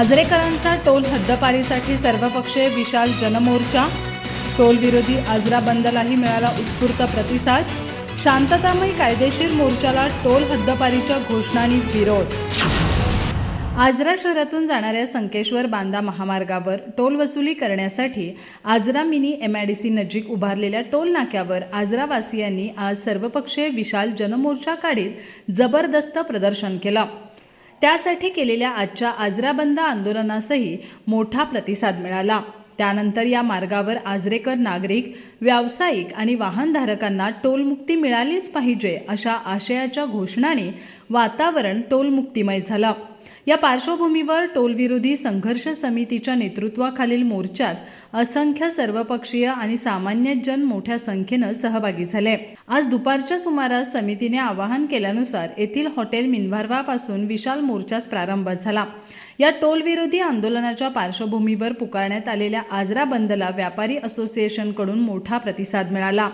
आजरेकरांचा toll हद्दपारीसाठी सर्वपक्षीय विशाल जनमोर्चा. टोलविरोधी आजरा बंदलाही मिळाला उत्स्फूर्त प्रतिसाद. शांततामय कायदेशीर मोर्चाला टोल हद्दपारीच्या घोषणांनी विरोध. आजरा शहरातून जाणाऱ्या संकेश्वर बांदा महामार्गावर टोल वसुली करण्यासाठी Ajara mini M I D C नजीक उभारलेल्या टोल नाक्यावर आजरावासियांनी आज सर्वपक्षीय विशाल जनमोर्चा काढीत जबरदस्त प्रदर्शन केलं. त्यासाठी केलेल्या आजच्या आजराबंद आंदोलनासही मोठा प्रतिसाद मिळाला. त्यानंतर या मार्गावर आजरेकर नागरिक व्यावसायिक आणि वाहनधारकांना टोलमुक्ती मिळालीच पाहिजे अशा आशयाच्या घोषणाने वातावरण टोलमुक्तीमय झालं. या पार्श्वभूमीवर टोलविरोधी संघर्ष समितीच्या नेतृत्वाखालील मोर्चात असंख्य सर्वपक्षीय आणि सामान्य जन मोठ्या संख्येनं सहभागी झाले. आज दुपारच्या सुमारास समितीने आवाहन केल्यानुसार येथील हॉटेल मिनभारवापासून विशाल मोर्चास प्रारंभ झाला. या टोलविरोधी आंदोलनाच्या पार्श्वभूमीवर पुकारण्यात आलेल्या आजरा बंदला व्यापारी असोसिएशनकडून मोठा प्रतिसाद मिळाला.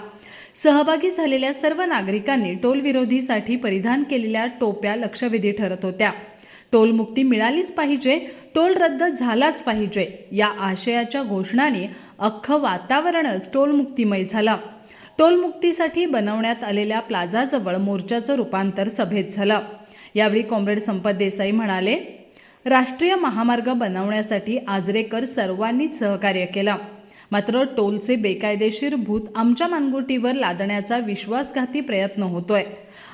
सहभागी झालेल्या सर्व नागरिकांनी टोलविरोधीसाठी परिधान केलेल्या टोप्या लक्षवेधी ठरत होत्या. टोलमुक्ती मिळालीच पाहिजे टोल रद्द झालाच पाहिजे या आशयाच्या घोषणाने अख्खं वातावरणच टोलमुक्तीमय झालं. टोलमुक्तीसाठी बनवण्यात आलेल्या प्लाझाजवळ मोर्चाचं रूपांतर सभेत झालं. यावेळी कॉम्रेड संपत देसाई म्हणाले राष्ट्रीय महामार्ग बनवण्यासाठी आजरेकर सर्वांनीच सहकार्य केलं. मात्र टोलचे बेकायदेशीर भूत आमच्या मानगुटीवर लादण्याचा विश्वासघाती प्रयत्न होतोय.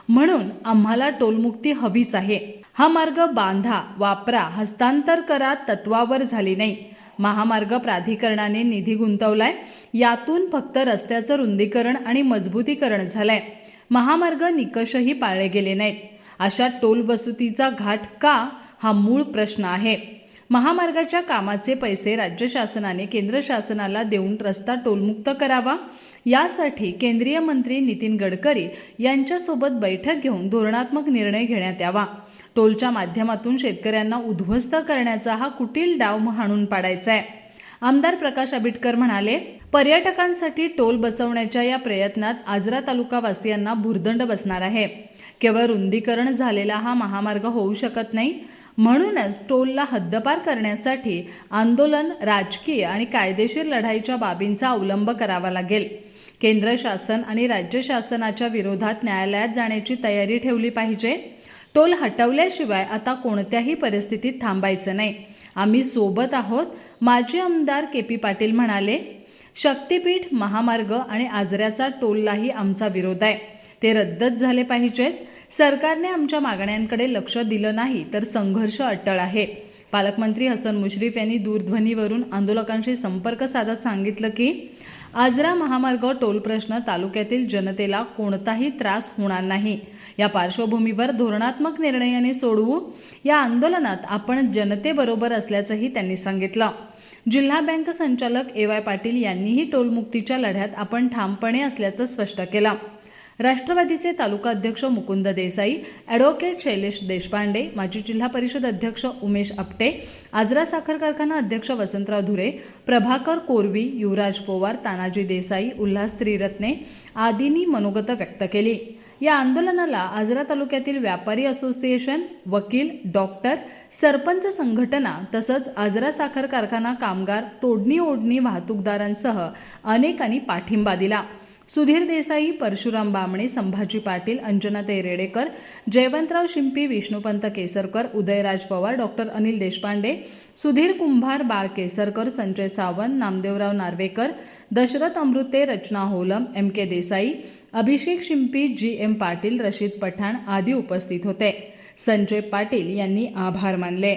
म्हणून आम्हाला टोलमुक्ती हवीच आहे. हा मार्ग बांधा वापरा हस्तांतर करा तत्वावर झाली नाही. महामार्ग प्राधिकरणाने निधी गुंतवलाय. यातून फक्त रस्त्याचं रुंदीकरण आणि मजबूतीकरण झालंय. महामार्ग निकषही पाळले गेले नाहीत. अशा टोल वसुतीचा घाट का? हा मूळ प्रश्न आहे. महामार्गाच्या कामाचे पैसे राज्य शासनाने केंद्र शासनाला देऊन रस्ता टोलमुक्त करावा. यासाठी केंद्रीय मंत्री नितीन गडकरी यांच्यासोबत बैठक घेऊन धोरणात्मक निर्णय घेण्यात यावा. टोलच्या माध्यमातून शेतकऱ्यांना उद्ध्वस्त करण्याचा हा कुटील डाव हाणून पाडायचा आहे आमदार प्रकाश आबिटकर म्हणाले पर्यटकांसाठी टोल बसवण्याच्या या प्रयत्नात आजरा तालुकावासियांना भुर्दंड बसणार आहे. केवळ रुंदीकरण झालेला हा महामार्ग होऊ शकत नाही म्हणूनच टोलला हद्दपार करण्यासाठी आंदोलन राजकीय आणि कायदेशीर लढाईच्या बाबींचा अवलंब करावा लागेल. केंद्र शासन आणि राज्य शासनाच्या विरोधात न्यायालयात जाण्याची तयारी ठेवली पाहिजे. टोल हटवल्याशिवाय आता कोणत्याही परिस्थितीत थांबायचं नाही. आम्ही सोबत आहोत माजी आमदार के पी पाटील म्हणाले शक्तीपीठ महामार्ग आणि आजऱ्याचा टोललाही आमचा विरोध आहे. ते रद्दच झाले पाहिजेत. सरकारने आमच्या मागण्यांकडे लक्ष दिलं नाही तर संघर्ष अट्टळ आहे. पालकमंत्री हसन मुश्रीफ यांनी दूरध्वनीवरून आंदोलकांशी संपर्क साधत सांगितलं की आजरा महामार्ग टोल प्रश्न तालुक्यातील जनतेला कोणताही त्रास होणार नाही. या पार्श्वभूमीवर धोरणात्मक निर्णयाने सोडवू या आंदोलनात आपण जनतेबरोबर असल्याचंही त्यांनी सांगितलं. जिल्हा बँक संचालक ए वाय पाटील यांनीही टोलमुक्तीच्या लढ्यात आपण ठामपणे असल्याचं स्पष्ट केलं. राष्ट्रवादीचे तालुका अध्यक्ष मुकुंद देसाई ॲडव्होकेट शैलेश देशपांडे माजी जिल्हा परिषद अध्यक्ष उमेश आपटे आजरा साखर कारखाना अध्यक्ष वसंतराव धुरे प्रभाकर कोरवी युवराज पोवार तानाजी देसाई उल्हास त्रिरत्ने आदींनी मनोगत व्यक्त केली. या आंदोलनाला आजरा तालुक्यातील व्यापारी असोसिएशन वकील डॉक्टर सरपंच संघटना तसंच आजरा साखर कारखाना कामगार तोडणी ओढणी वाहतूकदारांसह अनेकांनी पाठिंबा दिला. Sudhir Desai Parshuram Bamane Sambhaji Patil Anjanatai Redekar Jaywantrao Shimpi Vishnupant Kesarkar Udayraj Pawar doctor Anil Deshpande Sudhir Kumbhar Bal Kesarkar Sanjay Sawant Namdevrao Narvekar Dashrath Amrute Rachana Holam M K Desai Abhishek Shimpi G M Patil Rashid Pathan आदी उपस्थित होते. संजय पाटील यांनी आभार मानले.